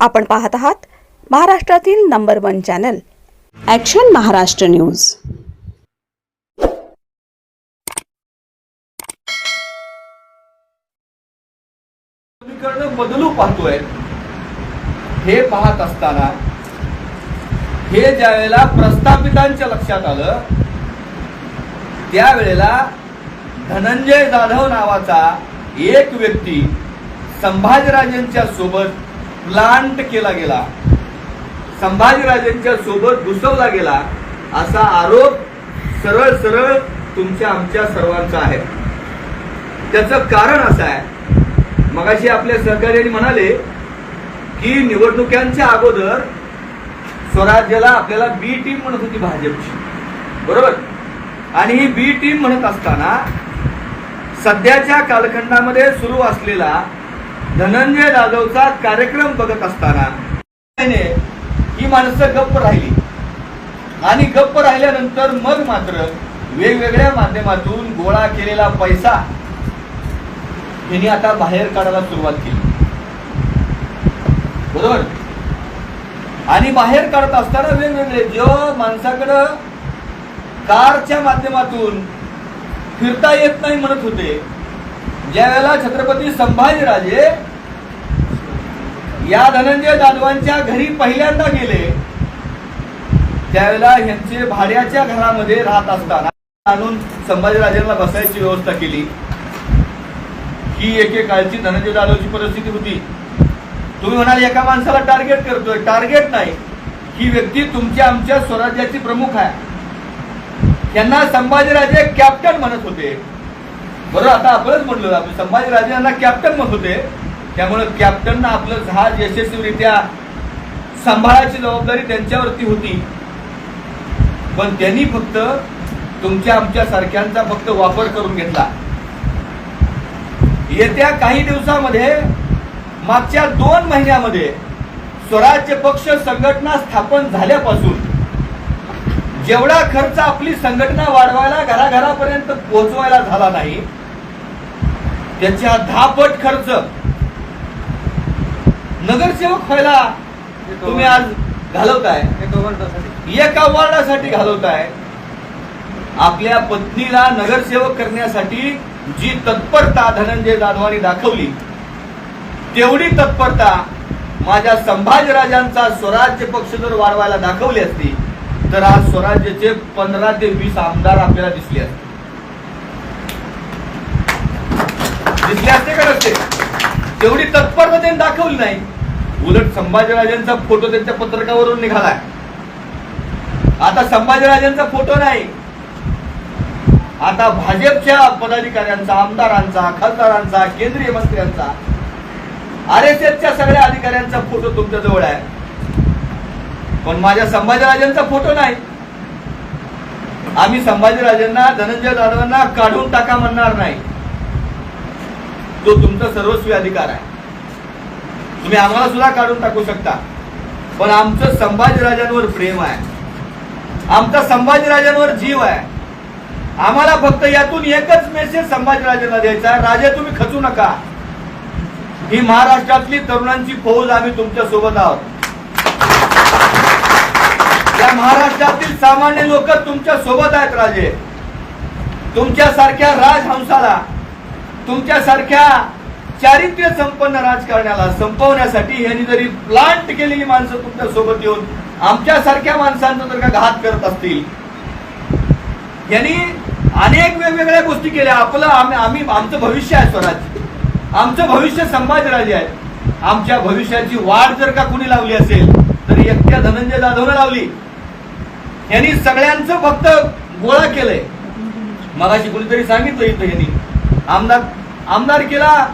आपण पाहत आहात महाराष्ट्रातील number one channel. Action Maharashtra news. समीकरण बदलू पाहतोय. हे पाहत असताना हे ज्या वेळेला प्रस्थापितांच्या लक्षात आलं त्यावेळेला धनंजय जाधव नावाचा एक व्यक्ती संभाजीराजेंच्या सोबत प्लांट केला गेला. संभाजीराजांच्या सोबत घुसवला गेला. असा आरोप सरळ सरळ तुमच्या आमच्या सर्वांचा आहे. त्याचं कारण असं आहे. मगाशी आपल्या सहकार्याने म्हणाले की निवडणुकांच्या अगोदर स्वराज्याला आपल्याला बी टीम म्हणत होती भाजपची. बरोबर? आणि ही बी टीम म्हणत असताना सध्याच्या कालखंडामध्ये सुरू असलेला धनंजय जाधवचा कार्यक्रम बघत असताना ही माणसं गप्प राहिली. आणि गप्प राहिल्यानंतर मग मात्र वेगवेगळ्या माध्यमातून गोळा केलेला पैसा त्यांनी आता बाहेर काढायला सुरुवात केली. बरोबर? आणि बाहेर काढत असताना वेगवेगळे जो माणसाकडं कारच्या माध्यमातून फिरता येत नाही म्हणत होते ज्या वेळेला छत्रपती संभाजीराजे या धनंजय जाधवांच्या घरी पहिल्यांदा गेले त्यावेळेला यांचे भाड्याच्या घरामध्ये राहत असताना आणून संभाजीराजांना बसायची व्यवस्था केली. ही एकेकाळची धनंजय जाधवची परिस्थिती होती. तुम्ही म्हणाल एका माणसाला टार्गेट करतोय. टार्गेट नाही. ही व्यक्ती तुमच्या आमच्या स्वराज्याची प्रमुख आहे. यांना संभाजीराजे कॅप्टन म्हणत होते. बरोबर आता आपणच म्हणलो आपण संभाजी यांना कॅप्टन म्हणत होते. त्यामुळे कॅप्टनना आपलं जहाज यशस्वीरित्या सांभाळायची जबाबदारी त्यांच्यावरती होती. पण त्यांनी फक्त तुमच्या आमच्या सारख्यांचा फक्त वापर करून घेतला. येत्या काही दिवसामध्ये मागच्या दोन महिन्यामध्ये स्वराज्य पक्ष संघटना स्थापन झाल्यापासून जेवढा खर्च आपली संघटना वाढवायला घराघरापर्यंत पोहोचवायला झाला नाही त्याच्या दहा पट खर्च. नगरसेवक व्हायला तुम्ही आज घालवताय. एका वॉर्डासाठी घालवताय. आपल्या पत्नीला नगरसेवक करण्यासाठी जी तत्परता धनंजय जाधवांनी दाखवली तेवढी तत्परता माझ्या संभाजीराजांचा स्वराज्य पक्ष जर वाढवायला दाखवली असती तर आज स्वराज्याचे पंधरा ते वीस आमदार आपल्याला दिसले असते. दिसले असते. का नसते तेवढी तत्परता त्यांनी दाखवली नाही. उलट संभाजीराजांचा फोटो त्यांच्या पत्रकावरून निघालाय. आता संभाजीराजांचा फोटो नाही. आता भाजपच्या पदाधिकाऱ्यांचा आमदारांचा खासदारांचा केंद्रीय मंत्र्यांचा आर एस एसच्या सगळ्या अधिकाऱ्यांचा फोटो तुमच्या जवळ आहे. पण माझ्या संभाजीराजांचा फोटो नाही. आम्ही संभाजीराजांना धनंजय जाधवांना काढून टाका म्हणणार नाही. तो तुमचा सर्वस्वी अधिकार आहे. तुम्ही आम्हाला सुद्धा काढून टाकू शकता. पण आमचं संभाजीराजांवर प्रेम आहे. आमचा संभाजीराजांवर जीव आहे. आम्हाला फक्त यातून एकच मेसेज संभाजीराजांना द्यायचा राजे तुम्ही खचू नका. ही महाराष्ट्रातली तरुणांची फौज आम्ही तुमच्यासोबत आहोत. या महाराष्ट्रातील सामान्य लोक तुमच्यासोबत आहेत राजे. तुमच्यासारख्या राजहंसाला तुमच्यासारख्या चारित्र्य संपन्न राजकारण्याला संपवण्यासाठी यांनी जरी प्लांट केलेली माणसं तुमच्यासोबत येऊन आमच्यासारख्या माणसांचा जर का घात करत असतील यांनी अनेक वेगवेगळ्या गोष्टी केल्या. आपलं आम्ही आम्ही आमचं भविष्य आहे स्वराज्य आमचं भविष्य संभाजीराजे आहे. आमच्या भविष्याची वाढ जर का कुणी लावली असेल तर एकट्या धनंजय जाधवनं लावली. यांनी सगळ्यांचं फक्त गोळा केलंय. मगाशी कुणीतरी सांगितलं इथं यांनी आमदार आमदार केला.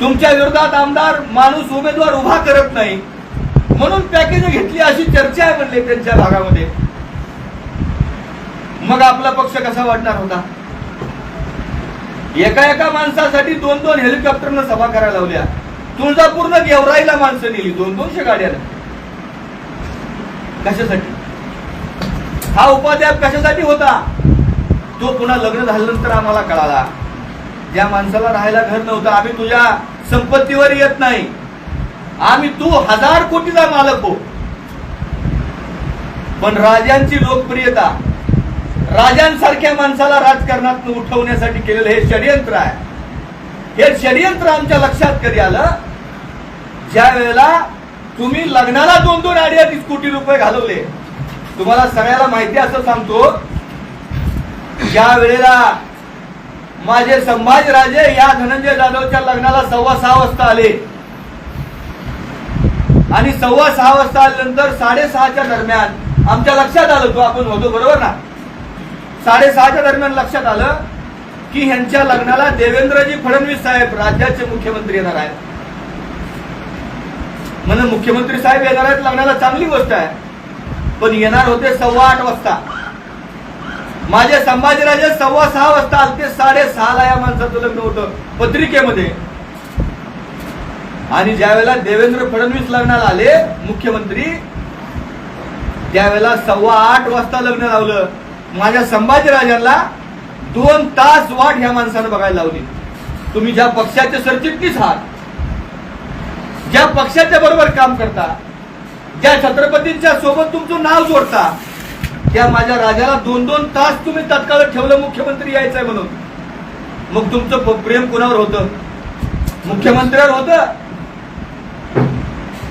तुमच्या विरोधात आमदार माणूस उमेदवार उभा करत नाही. म्हणून पॅकेज घेतली अशी चर्चा आहे म्हणले त्यांच्या भागामध्ये. मग आपला पक्ष कसा वाटणार होता? एका एका माणसासाठी दोन दोन हेलिकॉप्टरनं सभा करायला लावल्या. तुळजापूरनं गेवराईला माणसं नेली दोन दोनशे गाड्या कशासाठी? हा उपाध्याय कशासाठी होता? तो पुन्हा लग्न झाल्यानंतर आम्हाला कळाला. ज्या माणसाला राहायला घर नव्हतं आम्ही तुझ्या संपत्तीवर येत नाही. आम्ही तू हजार कोटीचा मालक हो. पण राजांची लोकप्रियता राजांसारख्या माणसाला राजकारणात उठवण्यासाठी केलेलं हे षडयंत्र आहे. हे षडयंत्र आमच्या लक्षात कधी आलं? ज्या वेळेला तुम्ही लग्नाला दोन दोन अडीच अडीच कोटी रुपये घालवले. तुम्हाला सगळ्याला माहिती असं सांगतो. ज्या वेळेला माझे संभाजीराजे या धनंजय जाधवच्या लग्नाला सव्वा सहा वाजता आले. आणि सव्वा सहा वाजता आल्यानंतर साडेसहाच्या दरम्यान आमच्या लक्षात आलं तो आपण होतो बरोबर ना? साडेसहाच्या दरम्यान लक्षात आलं की ह्यांच्या लग्नाला देवेंद्रजी फडणवीस साहेब राज्याचे मुख्यमंत्री येणार आहेत. म्हणजे मुख्यमंत्री साहेब येणार आहेत लग्नाला चांगली गोष्ट आहे. पण येणार होते सव्वा आठ वाजता. माझे संभाजीराजे सव्वा सहा वाजता ते साडेसहाला या माणसाचं लग्न होतं पत्रिकेमध्ये. आणि ज्या वेळेला देवेंद्र फडणवीस लग्नाला आले मुख्यमंत्री त्यावेळेला सव्वा आठ वाजता लग्न लावलं. माझ्या संभाजीराजांना दोन तास वाट ह्या माणसानं बघायला लावली. तुम्ही ज्या पक्षाचे सरचिटणीस आहात ज्या पक्षाच्या बरोबर काम करता ज्या छत्रपतींच्या सोबत तुमचं नाव जोडता त्या माझ्या राजाला दोन दोन तास तुम्ही तत्काळ ठेवलं मुख्यमंत्री यायचंय म्हणून. मग तुमचं प्रेम कोणावर होतं? मुख्यमंत्र्यावर होतं?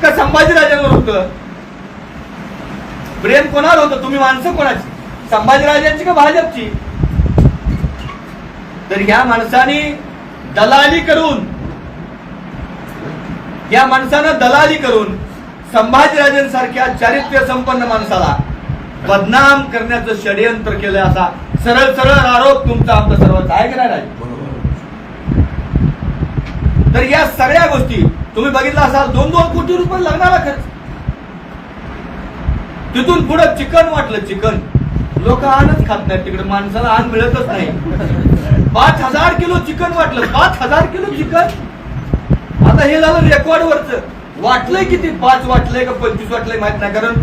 का संभाजीराजांवर होतं? प्रेम कोणावर होतं? तुम्ही माणसं कोणाची? संभाजीराजांची का भाजपची? तर या माणसाने दलाली करून या माणसानं दलाली करून संभाजीराजांसारख्या चारित्र्य संपन्न माणसाला बदनाम करण्याचं षडयंत्र केलं असा सरळ सरळ आरोप तुमचा आमचा सर्वांचा. आहे की नाही राज? तर या सगळ्या गोष्टी तुम्ही बघितलं असाल दोन दोन कोटी रुपये लग्नाला खर्च. तिथून पुढे चिकन वाटलं चिकन. लोक आणच खात नाहीत तिकडे माणसाला आण मिळतच नाही. पाच हजार किलो चिकन वाटलं पाच हजार किलो चिकन. आता हे झालं रेकॉर्ड वरच. वाटलंय किती पाच वाटलंय का पंचवीस वाटलंय माहीत नाही कारण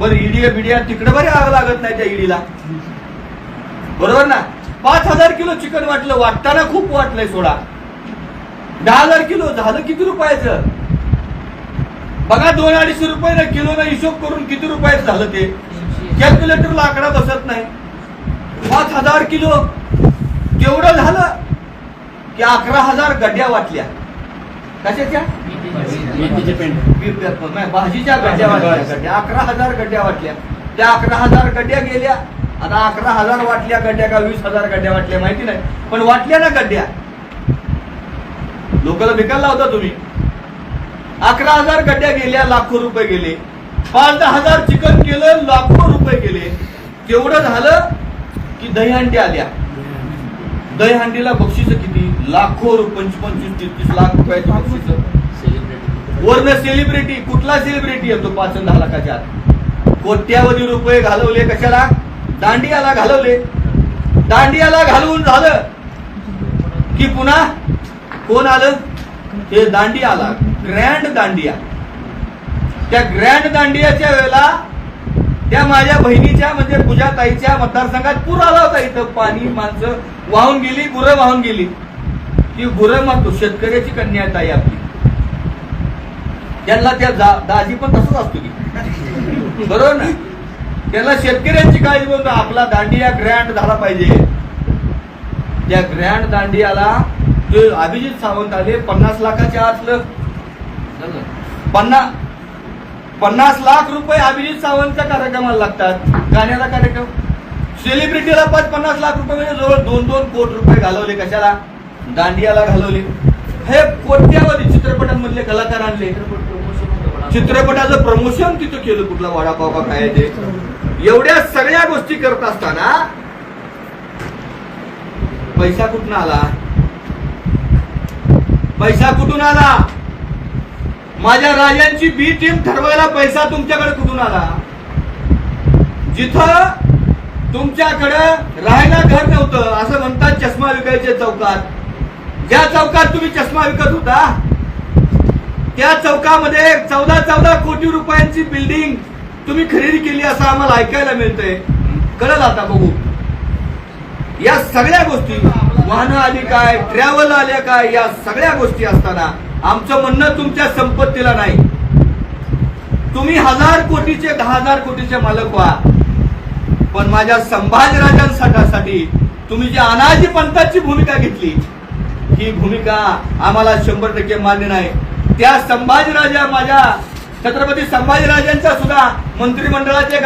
बरं इडिया बिडिया तिकडे बरे आग लागत नाही त्या इडीला बरोबर ना? पाच हजार किलो चिकन वाटलं वाटताना खूप वाटलंय सोडा. दहा हजार किलो झालं किती रुपयाचं? बघा दोन अडीचशे रुपये ना किलो ना हिशोब करून किती रुपयाचं झालं ते. कॅल्क्युलेटरला आकडा बसत नाही. पाच हजार किलो. तेवढं झालं? की अकरा हजार गड्ड्या वाटल्या. कशाच्या? मेथीचे पेंट नाही, भाजीच्या गड्ड्या वाटल्या अकरा हजार गड्ड्या वाटल्या. त्या अकरा हजार गड्ड्या गेल्या. आता अकरा हजार वाटल्या गड्ड्या का वीस हजार गड्ड्या वाटल्या माहिती नाही. पण वाटल्या ना गड्ड्या. लोकांना विकायला होता तुम्ही. अकरा हजार गड्ड्या गेल्या लाखो रुपये गेले. पाच दहा हजार चिकन केलं लाखो रुपये गेले. केवढं झालं की दहीहंडी आल्या. दहीहंडीला बक्षीस किती? लाखो रुपये पंचवीस तीस तीस लाख रुपयाचं बक्षीस. सेलिब्रिटी वर्ण सेलिब्रिटी कुठला सेलिब्रिटी येतो पाच दहा लाखाच्या कोट्यावधी रुपये घालवले कशाला? दांडियाला घालवले. दांडियाला घालवून झालं. की पुन्हा? कोण आलं? हे दांडिया आला ग्रँड दांडिया. त्या ग्रँड दांडियाच्या वेळेला त्या माझ्या बहिणीच्या म्हणजे पूजा ताईच्या मतदारसंघात पूर आला होता इथं. पाणी माणसं वाहून गेली गुरं वाहून गेली. ती गुरं मग शेतकऱ्याची कन्या ताई आपली. त्यांना त्या दाजी पण तसंच असतो की. बरोबर ना? त्याला शेतकऱ्यांची काळजी बोलतो आपला दांडिया ग्रँड झाला पाहिजे. त्या ग्रँड दांडियाला ते अभिजित सावंत आले पन्नास लाखाच्या आतलं. पन्नास पन्नास लाख रुपये अभिजित सावंतच्या कार्यक्रमाला लागतात. गाण्याला कार्यक्रम. सेलिब्रिटीला पाच पन्नास लाख रुपये म्हणजे जवळ दोन दोन कोटी रुपये घालवले कशाला? दांडियाला घालवले. हे कोट्यावधी चित्रपटांमधले कलाकार आणले. चित्रपटाचं प्रमोशन तिथं केलं कुठला वडापाव का काय ते. एवढ्या सगळ्या गोष्टी करत असताना पैसा कुठून आला? पैसा कुठून आला? माझ्या राजांची बी टीम ठरवायला पैसा तुमच्याकडे कुठून आला? जिथं तुमच्याकडे राहायला घर नव्हतं असं म्हणतात चष्मा विकायचे चौकात. ज्या चौकात तुम्ही चष्मा विकत होता त्या चौकामध्ये चौदा चौदा कोटी रुपयांची बिल्डिंग तुम्ही खरेदी केली असं आम्हाला ऐकायला मिळतंय. कळलं आता बघू. या सगळ्या गोष्टी वाहनं आली काय ट्रॅव्हल आल्या काय या सगळ्या गोष्टी असताना आमचं म्हणणं तुमच्या संपत्तीला नाही. तुम्ही हजार कोटीचे दहा हजार कोटीचे मालक व्हा. पण माझ्या संभाजीराजांसाठी तुम्ही जी अनाजी पंथाची भूमिका घेतली ही भूमिका आम्हाला शंभर टक्के मान्य नाही. त्या संभाजीराजा माझ्या छत्रपती संभाजीराजांचा सुद्धा मंत्रिमंडळाचे एक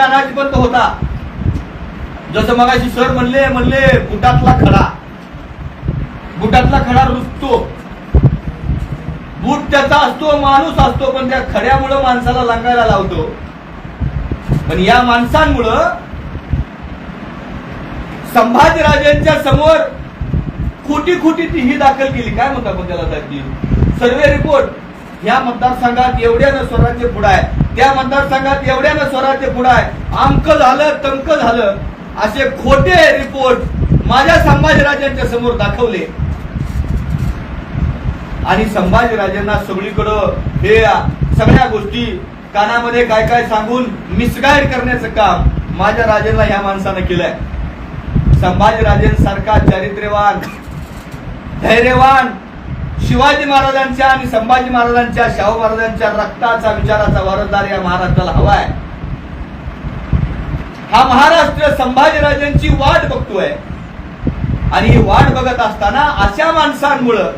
होता. जसं मगाशी सर म्हणले म्हणले बुटातला खडा. बुटातला खडा रुजतो. बूट त्याचा असतो माणूस असतो पण त्या खड्यामुळं माणसाला लांगायला लावतो. पण या माणसांमुळं संभाजीराजांच्या समोर खोटी खोटी ती ही दाखल केली. काय म्हणता आपण त्याला दाखली सर्वे रिपोर्ट ह्या मतदारसंघात एवढ्यानं स्वराज्य पुढं आहे. त्या मतदारसंघात एवढ्यानं स्वराज्य पुढं आहे. आमक झालं तमक झालं. असे खोटे रिपोर्ट माझ्या संभाजीराजांच्या समोर दाखवले. आणि संभाजीराजांना सगळीकडं हे सगळ्या गोष्टी कानामध्ये काय काय सांगून मिसगाईड करण्याचं काम माझ्या राजांना ह्या माणसानं केलंय. संभाजीराजेंसारखा चारित्र्यवान धैर्यवान शिवाजी महाराजांच्या आणि संभाजी महाराजांच्या शाहू महाराजांच्या रक्ताचा विचाराचा वारसदार या महाराष्ट्राला हवाय. हा महाराष्ट्र संभाजीराजांची वाट बघतोय. आणि ही वाट बघत असताना अशा माणसांमुळं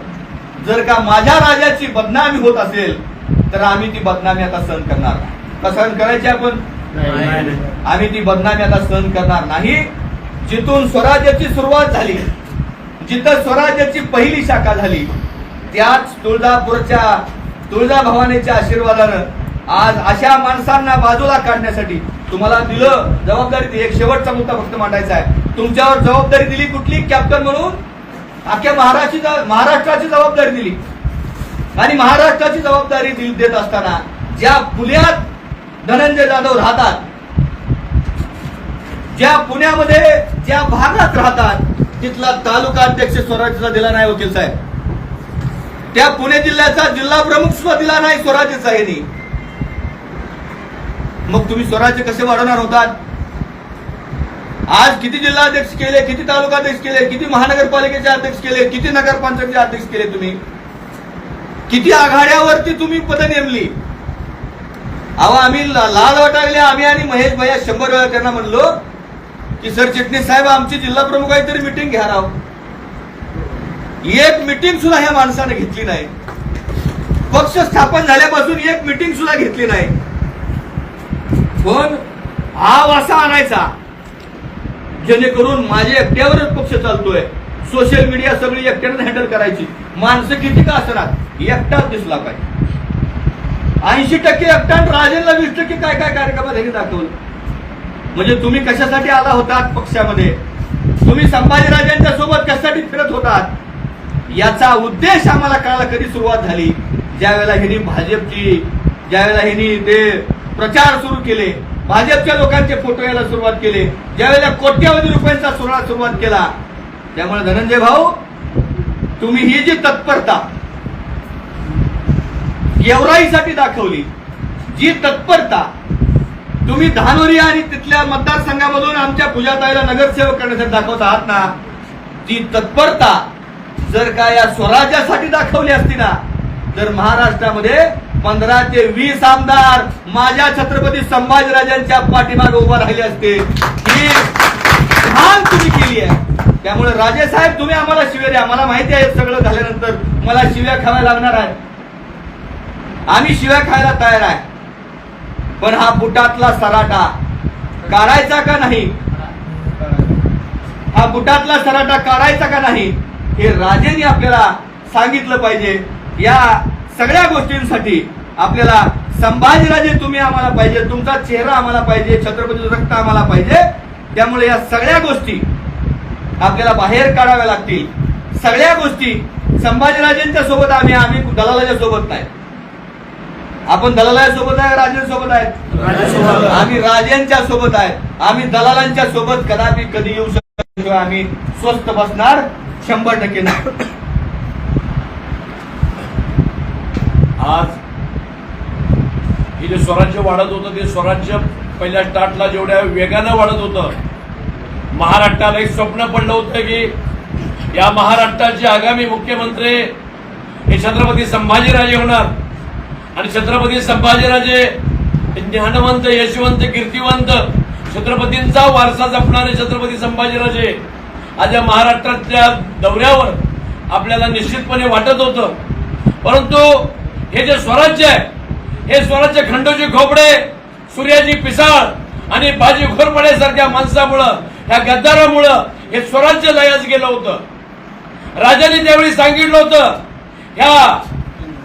जर का माझ्या राजाची बदनामी होत असेल तर आम्ही ती बदनामी आता सहन करणार नाही. का सहन करायची आपण? आम्ही ती बदनामी आता सहन करणार नाही. जिथून स्वराज्याची सुरुवात झाली जिथं स्वराज्याची पहिली शाखा झाली त्याच तुळजापूरच्या तुळजाभवानीच्या आशीर्वादानं आज अशा माणसांना बाजूला काढण्यासाठी तुम्हाला दिलं जबाबदारी एक शेवटचा मुद्दा फक्त मांडायचा आहे. तुमच्यावर जबाबदारी दिली कुठली? कॅप्टन म्हणून अख्ख्या महाराष्ट्राची महाराष्ट्राची जबाबदारी दिली. आणि महाराष्ट्राची जबाबदारी देत असताना ज्या पुण्यात धनंजय जाधव राहतात ज्या पुण्यामध्ये ज्या भागात राहतात तिथला तालुका अध्यक्ष स्वराज्याचा दिला नाही वकील साहेब. त्या पुणे जिल्ह्याचा जिल्हा प्रमुख सुद्धा दिला नाही स्वराज्याचा यांनी मग तुम्ही स्वराज्य कसे वाढवणार होतात? आज किती जिल्हा अध्यक्ष केले किती तालुका अध्यक्ष केले किती महानगरपालिकेचे अध्यक्ष केले किती नगरपंचायतीचे अध्यक्ष केले तुम्ही? किती आघाड्यावरती तुम्ही पद नेमली? अहो आम्ही लाल वाटागले आम्ही आणि महेश भैया शंभर वेळा त्यांना म्हणलो की सर चिटणीस साहेब आमची जिल्हा प्रमुख तरी मिटिंग घ्या राव. एक मिटिंग सुद्धा ह्या माणसाने घेतली नाही. पक्ष स्थापन झाल्यापासून एक मिटिंग सुद्धा घेतली नाही. पण आव असा आणायचा जेणेकरून माझ्या एकट्यावरच पक्ष चालतोय. सोशल मीडिया सगळी एकट्यानं हँडल करायची. माणसं किती का असणार? एकटाच दिसला पाहिजे. ऐंशी टक्के एकटा आणि राजेंना वीस टक्के काय काय कार्यक्रमात हे दाखवलं. म्हणजे तुम्ही कशासाठी आला होतात पक्षामध्ये? तुम्ही संभाजीराजांच्या सोबत कशासाठी फिरत होतात? याचा उद्देश आम्हाला कळायला कधी सुरुवात झाली? ज्या वेळेला ह्यांनी भाजपची ज्या वेळेला ह्यांनी ते प्रचार सुरू केले भाजपच्या लोकांचे फोटो यायला सुरुवात केले ज्यावेळेला कोट्यावधी रुपयांचा सोहळा सुरुवात केला. त्यामुळे धनंजय भाऊ तुम्ही ही जी तत्परता गेवराईसाठी दाखवली जी तत्परता तुम्ही धानोरी आणि तिथल्या मतदारसंघामधून आमच्या पूजाताईला नगरसेवक करण्यासाठी दाखवत आहात ना ती तत्परता जर का या स्वराज्यासाठी दाखवली असती ना तर महाराष्ट्रामध्ये पंधरा ते वीस आमदार माझ्या छत्रपती संभाजीराजांच्या पाठीमागे उभा राहिले असते. ही छान तुम्ही केली आहे. त्यामुळे राजे साहेब तुम्ही आम्हाला शिव्या द्या. मला माहिती आहे सगळं झाल्यानंतर मला शिव्या खाव्या लागणार आहे आम्ही शिव्या खायला तयार आहे. पण हा बुटातला सराटा काढायचा का नाही? हा बुटातला सराटा काढायचा का नाही? हे राजेंनी आपल्याला सांगितलं पाहिजे. या सगळ्या गोष्टींसाठी आपल्याला संभाजीराजे तुम्ही आम्हाला पाहिजे तुमचा चेहरा आम्हाला पाहिजे छत्रपती रक्त आम्हाला पाहिजे. त्यामुळे या सगळ्या गोष्टी आपल्याला बाहेर काढाव्या लागतील. सगळ्या गोष्टी संभाजीराजेंच्या सोबत आम्ही आम्ही दलालाच्या सोबत नाही. आपण दलालाच्या सोबत आहे राजेंच्या सोबत आहेत आम्ही राजेंच्या सोबत आहेत आम्ही दलालांच्या सोबत कदापि कधी येऊ शकतो आम्ही स्वस्त बसणार शंभर टक्के नाही. आज हे जे स्वराज्य वाढत होतं ते स्वराज्य पहिल्या स्टार्टला जेवढ्या वेगानं वाढत होतं महाराष्ट्राला एक स्वप्न पडलं होतं की या महाराष्ट्राचे आगामी मुख्यमंत्री हे छत्रपती संभाजीराजे होणार. आणि छत्रपती संभाजीराजे ज्ञानवंत यशवंत कीर्तिवंत छत्रपतींचा वारसा जपणारे छत्रपती संभाजीराजे आज या महाराष्ट्रातल्या दौऱ्यावर आपल्याला निश्चितपणे वाटत होतं. परंतु हे जे स्वराज्य आहे हे स्वराज्य खंडोजी खोपडे सूर्याजी पिसाळ आणि बाजी सारख्या माणसामुळं ह्या गद्दारामुळं हे स्वराज्य लयास गेलं होतं. राजाने त्यावेळी सांगितलं होतं ह्या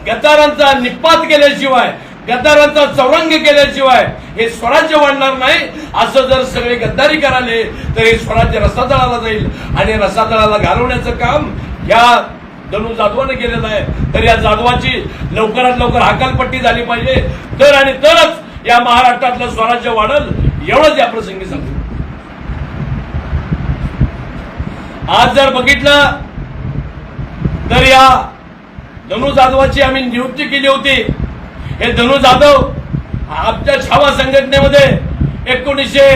गद्दारांचा निपात केल्याशिवाय गद्दारांचा चौरंग केल्याशिवाय हे स्वराज्य वाढणार नाही. असं जर सगळे गद्दारी कराले तर हे स्वराज्य रसातळाला जाईल. आणि रसातळाला घालवण्याचं काम या धनु जाधवाने केलेलं आहे. तर या जाधवाची लवकरात लवकर हाकालपट्टी झाली पाहिजे. तर आणि तरच या महाराष्ट्रातलं स्वराज्य वाढल एवढंच या प्रसंगी सांगतो. आज जर बघितलं तर या धनु जाधवाची आम्ही नियुक्ती केली होती. हे धनु जाधव आमच्या छावा संघटनेमध्ये एकोणीसशे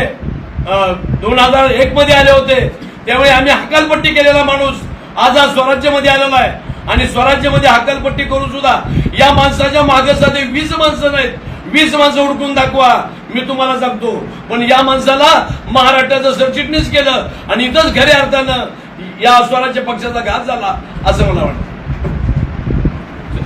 दोन हजार एक मध्ये आले होते. त्यावेळी आम्ही हकालपट्टी केलेला माणूस आज हा स्वराज्यामध्ये आलेला आहे. आणि स्वराज्यामध्ये हकालपट्टी करून सुद्धा या माणसाच्या मागे साधे वीस माणसं नाहीत. वीस माणसं उडकून दाखवा. मी तुम्हाला सांगतो. पण या माणसाला महाराष्ट्राचं सरचिटणीस केलं आणि इथंच खऱ्या अर्थानं या स्वराज्य पक्षाचा घात झाला असं मला वाटतं.